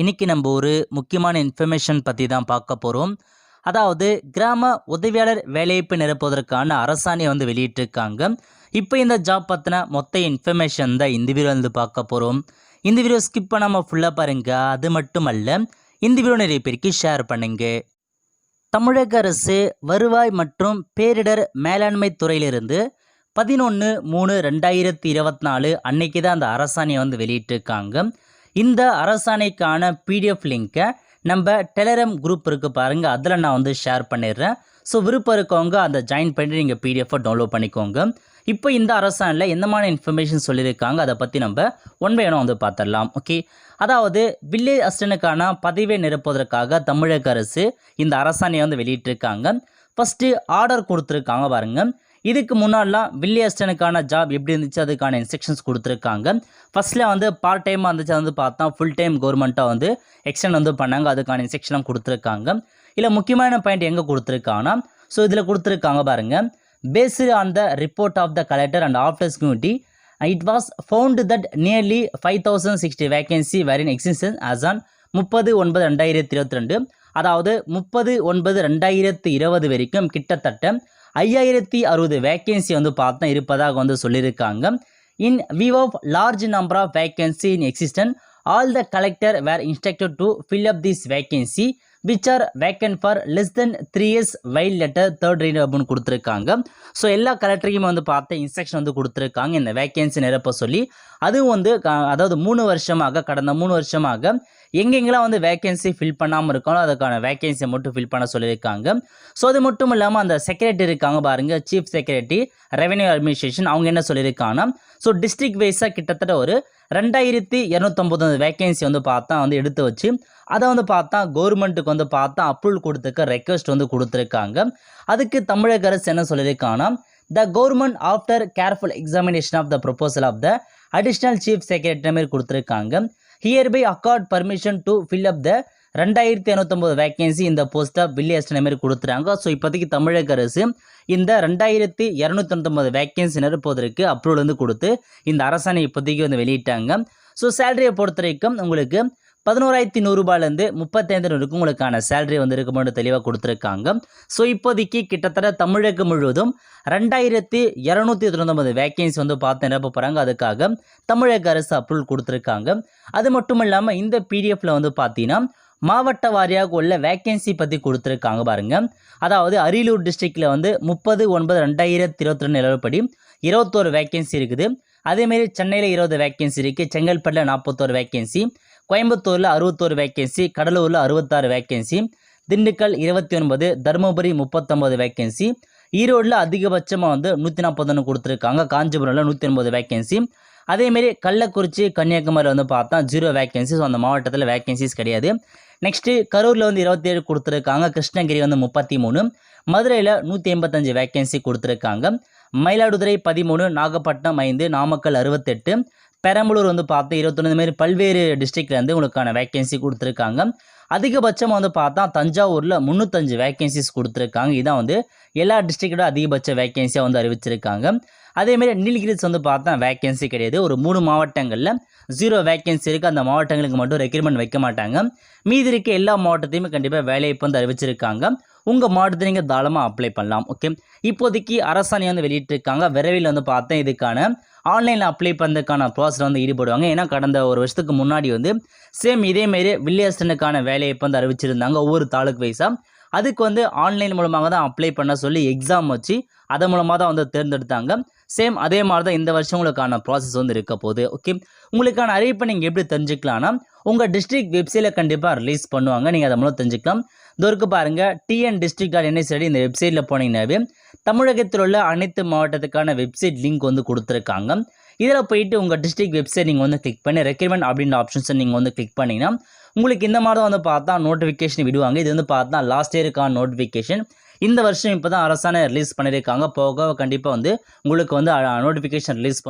இன்னைக்கு நம்ம ஒரு முக்கியமான இன்ஃபர்மேஷன் பற்றி தான் பார்க்க போகிறோம் அதாவது கிராம உதவியாளர் வேலைவாய்ப்பு நிரப்புவதற்கான அரசாணையை வந்து வெளியிட்டிருக்காங்க. இப்போ இந்த ஜாப் பற்றின மொத்த இன்ஃபர்மேஷன் தான் இந்த வீடியோ வந்து பார்க்க போகிறோம் இந்த வீடியோ ஸ்கிப் பண்ணாமல் ஃபுல்லாக பாருங்கள் அது மட்டுமல்ல இந்த வீடியோ நிறைய பேருக்கு ஷேர் பண்ணுங்கள் தமிழக அரசு வருவாய் மற்றும் பேரிடர் மேலாண்மை துறையிலிருந்து பதினொன்று மூணு ரெண்டாயிரத்தி இருபத்தி நாலு அன்னைக்கு தான் அந்த அரசாணையை வந்து வெளியிட்டிருக்காங்க. இந்த அரசாணைக்கான பிடிஎஃப் லிங்க்கை நம்ம டெலரம் குரூப் இருக்குது பாருங்கள் அதில் நான் வந்து ஷேர் பண்ணிடுறேன். ஸோ விருப்பம் இருக்கவங்க அந்த ஜாயின் பண்ணி நீங்கள் பிடிஎஃபை டவுன்லோட் பண்ணிக்கோங்க. இப்போ இந்த அரசாணையில் எந்த மாதிரி இன்ஃபர்மேஷன் சொல்லியிருக்காங்க அதை பற்றி நம்ம ஒன் பை ஒன் வந்து பார்த்துடலாம். ஓகே அதாவது வில்லேஜ் அசிஸ்டனுக்கான பதவியை நிரப்புவதற்காக தமிழக அரசு இந்த அரசாணையை வந்து வெளியிட்டிருக்காங்க. ஃபஸ்ட்டு ஆர்டர் கொடுத்துருக்காங்க பாருங்கள் இதுக்கு முன்னாடிலாம் வில்லியஸ்டனுக்கான ஜாப் எப்படி இருந்துச்சு? அதுக்கான இன்ஸ்ட்ரக்ஷன்ஸ் கொடுத்துருக்காங்க. ஃபஸ்ட்டில் வந்து பார்ட் டைமாக இருந்துச்சு. வந்து பார்த்தா ஃபுல் டைம் கவர்மெண்ட்டாக வந்து எக்ஸ்டெண்ட் வந்து பண்ணாங்க. அதுக்கான இன்ஸ்ட்ரக்ஷன்லாம் கொடுத்துருக்காங்க. இல்லை முக்கியமான பாயிண்ட் எங்கே கொடுத்துருக்காங்கன்னா ஸோ இதில் கொடுத்துருக்காங்க பாருங்கள் based on the report of the collector and afters community it was found that nearly five thousand sixty vacancy were existence as on முப்பது ஒன்பது ரெண்டாயிரத்தி இருபத்தி ரெண்டு. அதாவது முப்பது ஒன்பது ரெண்டாயிரத்து இருபது வரைக்கும் கிட்டத்தட்ட ஐயாயிரத்தி அறுபது வேக்கன்சி வந்து பார்த்தா இருப்பதாக வந்து சொல்லியிருக்காங்க. In view of large number of vacancy in existence all the collector were instructed to fill up this vacancy which are vacant for less than three years while letter third read அப்படின்னு கொடுத்துருக்காங்க. So எல்லா கலெக்டரையும் வந்து பார்த்த instruction வந்து கொடுத்துருக்காங்க. இந்த vacancy நிரப்ப சொல்லி அதுவும் வந்து அதாவது மூணு வருஷமாக கடந்த மூணு வருஷமாக எங்கெங்கெல்லாம் வந்து வேக்கன்சி ஃபில் பண்ணாமல் இருக்காங்களோ அதுக்கான வேக்கன்சியை மட்டும் ஃபில் பண்ண சொல்லியிருக்காங்க. ஸோ அது மட்டும் இல்லாமல் அந்த செக்ரட்டரி இருக்காங்க பாருங்கள் சீஃப் செக்ரட்டரி ரெவென்யூ அட்மினிஸ்ட்ரேஷன் அவங்க என்ன சொல்லியிருக்காங்கன்னா ஸோ டிஸ்ட்ரிக்ட் வைஸாக கிட்டத்தட்ட ஒரு ரெண்டாயிரத்தி இரநூத்தொம்பது வேகன்சி வந்து பார்த்தா வந்து எடுத்து வச்சு அதை வந்து பார்த்தா கவர்மெண்ட்டுக்கு வந்து பார்த்தா அப்ரூவல் கொடுத்துருக்க ரெக்வஸ்ட் வந்து கொடுத்துருக்காங்க. அதுக்கு தமிழக அரசு என்ன சொல்லியிருக்காங்கன்னா the government after careful examination of the proposal of the additional chief secretary மாதிரி கொடுத்துருக்காங்க. Hereby accord permission to fill up the ரெண்டாயிரத்தி இரநூத்தொம்பது வேக்கன்சி இந்த போஸ்ட்டாக வில்லியஸ்ட் மாதிரி கொடுத்துறாங்க ஸோ இப்போதைக்கு தமிழக அரசு இந்த ரெண்டாயிரத்தி இரநூத்தொம்பது வேக்கன்சி நிரப்புவதற்கு அப்ரூவல் வந்து கொடுத்து இந்த அரசாணை இப்போதைக்கு வந்து வெளியிட்டாங்க. ஸோ சேலரியை பொறுத்த வரைக்கும் உங்களுக்கு பதினோராயிரத்தி நூறுரூபாலேருந்து முப்பத்தைந்து வரைக்கும் உங்களுக்கான சேலரி வந்து இருக்கும்போது தெளிவாக கொடுத்துருக்காங்க. ஸோ இப்போதைக்கு கிட்டத்தட்ட தமிழகம் முழுவதும் ரெண்டாயிரத்தி இரநூத்தி தொண்ணூத்தொம்பது வேக்கன்சி வந்து பார்த்து நிரப்ப போகிறாங்க அதுக்காக தமிழக அரசு அப்ரூவல் கொடுத்துருக்காங்க. அது மட்டும் இல்லாமல் இந்த பிடிஎஃப்பில் வந்து பார்த்தீங்கன்னா மாவட்ட வாரியாக உள்ள வேக்கன்சி பற்றி கொடுத்துருக்காங்க பாருங்கள் அதாவது அரியலூர் டிஸ்ட்ரிக்டில் வந்து முப்பது ஒன்பது ரெண்டாயிரத்தி இருபத்தி ரெண்டு நிலவரப்படி இருபத்தோரு வேக்கன்சி இருக்குது. அதேமாரி சென்னையில் இருபது வேக்கன்சி இருக்குது செங்கல்பட்டில் நாற்பத்தோரு வேக்கன்சி கோயம்புத்தூரில் அறுபத்தோரு வேக்கன்சி கடலூரில் அறுபத்தாறு வேக்கன்சி திண்டுக்கல் இருபத்தி ஒன்பது தருமபுரி முப்பத்தொம்பது வேக்கன்சி ஈரோடில் அதிகபட்சமாக வந்து நூற்றி நாற்பத்தொன்று கொடுத்துருக்காங்க. காஞ்சிபுரமில் நூற்றி எண்பது வேக்கன்சி அதேமாரி கள்ளக்குறிச்சி கன்னியாகுமரி வந்து பார்த்தா ஜீரோ வேக்கன்சிஸ் அந்த மாவட்டத்தில் வேக்கன்சிஸ் கிடையாது. நெக்ஸ்ட்டு கரூரில் வந்து இருபத்தேழு கொடுத்துருக்காங்க. கிருஷ்ணகிரி வந்து முப்பத்தி மூணு மதுரையில் நூற்றி எண்பத்தஞ்சு வேக்கன்சி கொடுத்துருக்காங்க. மயிலாடுதுறை பதிமூணு நாகப்பட்டினம் ஐந்து நாமக்கல் அறுபத்தெட்டு. பெரம்பலூர் வந்து பார்த்து இருபத்தொன்று இந்த மாதிரி பல்வேறு டிஸ்ட்ரிக்ட்லேருந்து உங்களுக்கான வேக்கன்சி கொடுத்துருக்காங்க. அதிகபட்சமாக வந்து பார்த்தா தஞ்சாவூரில் முந்நூற்றஞ்சு வேக்கன்சிஸ் கொடுத்துருக்காங்க. இதான் வந்து எல்லா டிஸ்ட்ரிக்டோட அதிகபட்ச வேக்கன்சியாக வந்து அறிவிச்சிருக்காங்க. அதேமாரி நீலகிரிஸ் வந்து பார்த்தா வேக்கன்சி கிடையாது. ஒரு மூணு மாவட்டங்களில் ஜீரோ வேக்கன்சி இருக்குது அந்த மாவட்டங்களுக்கு மட்டும் ரெக்ரூட்மெண்ட் வைக்க மாட்டாங்க. மீதி இருக்க எல்லா மாவட்டத்தையுமே கண்டிப்பாக வேலைவாய்ப்பு வந்து அறிவிச்சிருக்காங்க. உங்கள் மாவட்டத்தை நீங்கள் தாராளமாக அப்ளை பண்ணலாம். ஓகே இப்போதைக்கு அரசாணை வந்து வெளியிட்டிருக்காங்க. விரைவில் வந்து பார்த்தேன் இதுக்கான ஆன்லைனில் அப்ளை பண்ணுறதுக்கான ப்ராசஸ் வந்து ஈடுபடுவாங்க. ஏன்னா கடந்த ஒரு வருஷத்துக்கு முன்னாடி வந்து சேம் இதேமாரி வில்லியர்ஸ்டனுக்கான வேலையை வந்து அறிவிச்சிருந்தாங்க ஒவ்வொரு தாலுக்கு வைஸாக அதுக்கு வந்து ஆன்லைன் மூலமாக தான் அப்ளை பண்ண சொல்லி எக்ஸாம் வச்சு அதன் மூலமாக தான் வந்து தேர்ந்தெடுத்தாங்க. சேம் அதே மாதிரி தான் இந்த வருஷம் உங்களுக்கான ப்ராசஸ் வந்து இருக்க போகுது. ஓகே உங்களுக்கான அறிவிப்பை நீங்கள் எப்படி தெரிஞ்சுக்கலாம்னா உங்கள் டிஸ்ட்ரிக்ட் வெப்சைட்டில் கண்டிப்பாக ரிலீஸ் பண்ணுவாங்க. நீங்கள் அதை மூலம் தெரிஞ்சுக்கலாம். இதற்கு பாருங்கள் டிஎன் டிஸ்ட்ரிக்ட் டாட் என்எஸ்டி இந்த வெப்சைட்டில் போனீங்கன்னாவே தமிழகத்தில் உள்ள அனைத்து மாவட்டத்துக்கான வெப்சைட் லிங்க் வந்து கொடுத்துருக்காங்க. இதில் போயிட்டு உங்கள் டிஸ்ட்ரிக்ட் வெப்சைட் நீங்கள் வந்து கிளிக் பண்ணி ரெக்ரூட்மெண்ட் அப்படின்ற ஆப்ஷன்ஸை நீங்கள் வந்து கிளிக் பண்ணிங்கன்னா உங்களுக்கு இந்த மாதிரி தான் வந்து பார்த்தா நோட்டிஃபிகேஷன் விடுவாங்க. இது வந்து பார்த்தா லாஸ்ட் இயருக்கான நோட்டிஃபிகேஷன் இந்த வருஷம் இப்போ தான் அரசாணை ரிலீஸ் பண்ணியிருக்காங்க. போக கண்டிப்பாக வந்து உங்களுக்கு வந்து நோட்டிஃபிகேஷன் ரிலீஸ்